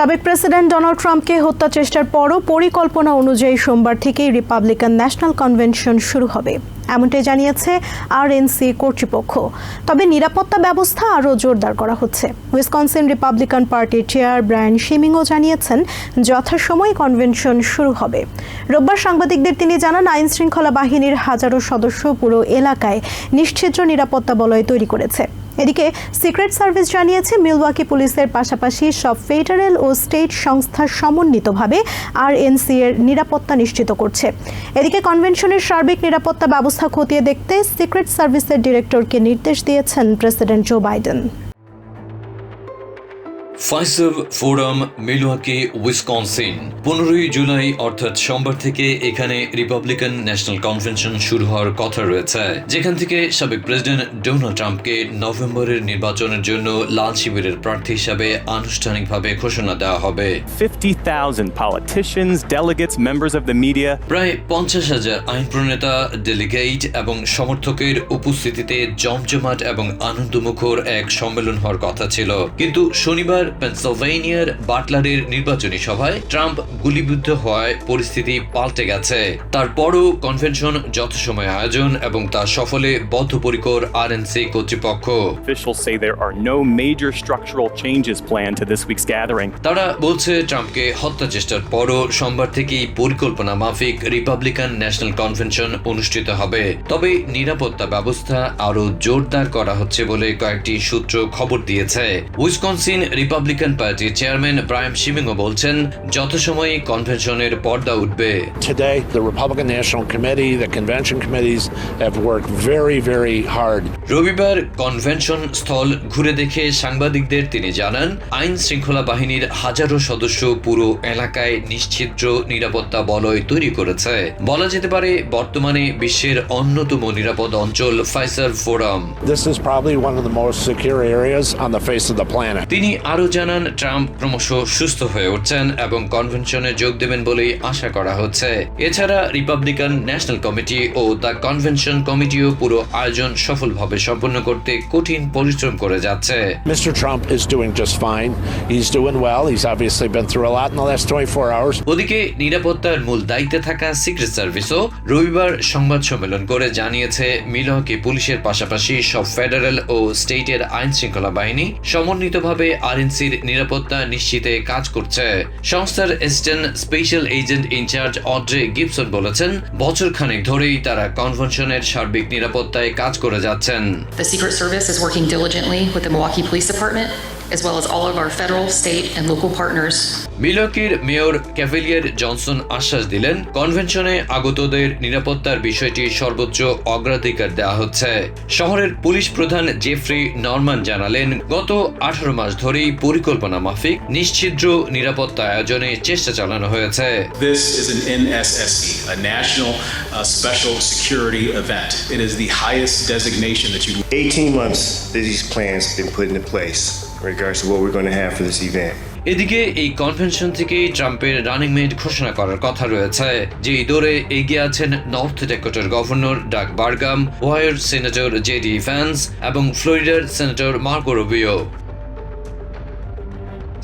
সাবেক president Donald ট্রাম্পকে হত্যা চেষ্টার পরও পরিকল্পনা অনুযায়ী সোমবার থেকেই রিপাবলিকান ন্যাশনাল কনভেনশন শুরু হবে। এমনটাই জানিয়েছে আর আরএনসি কর্তৃপক্ষ। তবে নিরাপত্তা ব্যবস্থা আরও জোরদার করা হচ্ছে। উইসকনসিন রিপাবলিকান পার্টির চেয়ার ব্রায়ান শিমিংও জানিয়েছেন যথাসময়ে কনভেনশন শুরু হবে। রোববার সাংবাদিকদের তিনি জানান আইন শৃঙ্খলা বাহিনীর হাজারো সদস্য পুরো এলাকায় নিশ্চিদ্র নিরাপত্তা বলয় তৈরি করেছে। এদিকে সিক্রেট সার্ভিস জানিয়েছে, মিলওয়াকি পুলিশের পাশাপাশি সব ফেডারেল ও স্টেট সংস্থা সমন্বিতভাবে আরএনসি এর নিরাপত্তা নিশ্চিত করছে। এদিকে কনভেনশনের সার্বিক নিরাপত্তা ব্যবস্থা খতিয়ে দেখতে সিক্রেট সার্ভিসের ডিরেক্টরকে নির্দেশ দিয়েছেন president Joe Biden. Fiserv Forum Milwaukee Wisconsin পনেরোই জুলাই অর্থাৎ সোমবার থেকে এখানে রিপাবলিকান ন্যাশনাল কনভেনশন শুরু হওয়ার কথা রয়েছে যেখান থেকে সাবেক প্রেসিডেন্ট ডোনাল্ড ট্রাম্পকে নভেম্বরের নির্বাচনের জন্য লাল শিবিরের প্রার্থী হিসাবে আনুষ্ঠানিকভাবে ঘোষণা দেওয়া হবে। 50,000 politicians, delegates, members of the media. প্রায় পঞ্চাশ হাজার আইন প্রণেতা ডেলিগেট এবং সমর্থকের উপস্থিতিতে জমজমাট এবং আনন্দমুখর এক সম্মেলন হওয়ার কথা ছিল। কিন্তু শনিবার পেনসিলভেনিয়ার বাটলারের নির্বাচনী সভায় ট্রাম্প গুলিবিদ্ধ হওয়ায় পরিস্থিতি পাল্টে গেছে। তারপরও কনভেনশন যথাসময় আয়োজন এবং তা সফলে বদ্ধপরিকর আরএনসি কর্তৃপক্ষ। তারা বলছে ট্রাম্পকে হত্যা চেষ্টার পরও সোমবার থেকেই পরিকল্পনা মাফিক রিপাবলিকান ন্যাশনাল কনভেনশন অনুষ্ঠিত হবে। তবে নিরাপত্তা ব্যবস্থা আরও জোরদার করা হচ্ছে বলে কয়েকটি সূত্র খবর দিয়েছে। উইসকনসিন রিপাবলিকান পার্টির চেয়ারম্যান ব্রায়াম শিমিংও বলছেন যথাসময়ে কনভেনশনের পর্দা উঠবে। Today, the Republican National Committee, the convention committees have worked very, very hard. রবিবার কনভেনশন স্থল ঘুরে দেখে সাংবাদিকদের তিনি জানান আইন শৃঙ্খলা বাহিনীর হাজারো সদস্য পুরো এলাকায় নিশ্চিদ্র নিরাপত্তা বলয় তৈরি করেছে। বলা যেতে পারে বর্তমানে বিশ্বের অন্যতম নিরাপদ অঞ্চল Fiserv Forum This is probably one of the most secure areas on the face of the planet. তিনি আরও জানান ট্রাম্প ক্রমশ সুস্থ হয়ে উঠছেন এবং কনভেনশনে যোগ দেবেন বলেই আশা করা হচ্ছে এছাড়া রিপাবলিকান ন্যাশনাল কমিটি ও দ্য কনভেনশন কমিটিও পুরো আয়োজন সফলভাবে সম্পন্ন করতে কঠিন পরিশ্রম করে যাচ্ছে Mr. Trump is doing just fine. He's doing well. He's obviously been through a lot in the last 24 hours. ওদিকে নিরাপত্তার মূল দায়িত্বে থাকা সিক্রেট সার্ভিসও রবিবার সংবাদ সম্মেলন করে জানিয়েছে মিলহকে পুলিশের পাশাপাশি সব ফেডারেল ও স্টেটের আইন শৃঙ্খলা বাহিনী সমন্বিতভাবে আরএনসির নিরাপত্তা নিশ্চিতে কাজ করছে। সংস্থার assistant special agent in charge Audrey Gibson বলেছেন বছর খানেক ধরেই তারা কনভেনশনের সার্বিক নিরাপত্তায় কাজ করে যাচ্ছেন। The Secret Service is working diligently with the Milwaukee Police Department, as well as all of our federal, state, and local partners. মিলকির মেয়র ক্যাভেলিয়ার জনসন আশ্বাস দিলেন কনভেনশনে আগতদের নিরাপত্তার বিষয়টি সর্বোচ্চ অগ্রাধিকার দেওয়া হচ্ছে। শহরের পুলিশ প্রধান জেফ্রি নরমান জানালেন গত আঠারো মাস ধরেই পরিকল্পনা মাফিক নিশ্ছিদ্র নিরাপত্তা আয়োজনে চেষ্টা চালানো হয়েছে। This is an NSSE, a National uh, Special Security Event. It is the highest designation that you 18 months that these plans have been put into place in regards to what we're going to have for this event. এদিকে এই convention থেকেই ট্রাম্পের running mate ঘোষণা করার কথা রয়েছে যে দৌড়ে এগিয়ে আছেন নর্থ ডেকোটার গভর্নর ডাক বার্গাম ওয়াইয়ের সেনেটর জেডি ফ্যান্স এবং ফ্লোরিডার senator Marco Rubio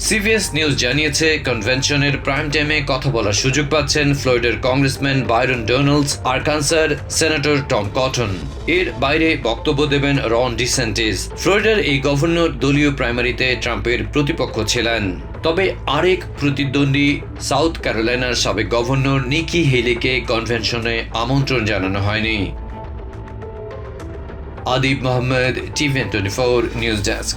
CBS News জানিয়েছে কনভেনশনের প্রাইম টাইমে কথা বলার সুযোগ পাচ্ছেন ফ্লোরিডার কংগ্রেসম্যান বাইরন ডোনাল্ডস আরকানসার সেনেটর টম কটন এর বাইরে বক্তব্য দেবেন রন ডিসেন্টিস। ফ্লোরিডার এই গভর্নর দলীয় প্রাইমারিতে ট্রাম্পের প্রতিপক্ষ ছিলেন। তবে আরেক প্রতিদ্বন্দ্বী সাউথ ক্যারোলাইনার সাবেক গভর্নর নিকি হেলিকে কনভেনশনে আমন্ত্রণ জানানো হয়নি। Adib Mohammad TVN twenty four news desk.